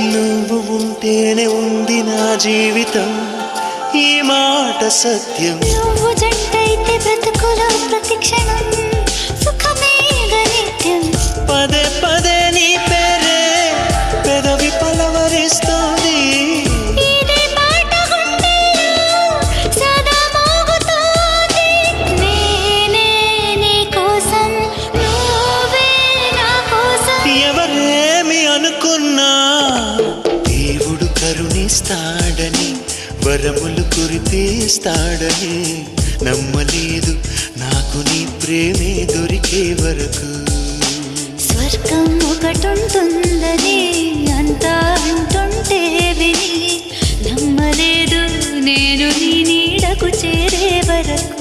నువ్వు ఉంటేనే ఉంది నా జీవితం. ఈ మాట సత్యం. చేస్తాడని వరములు కురిపేస్తాడని నమ్మలేదు. నాకు నీ ప్రేమే దొరికే వరకు. స్వర్గం ఒకటుంటుందని అంతా వింటుంటే విని నమ్మలేదు నేను నీ నీడకు చేరే వరకు.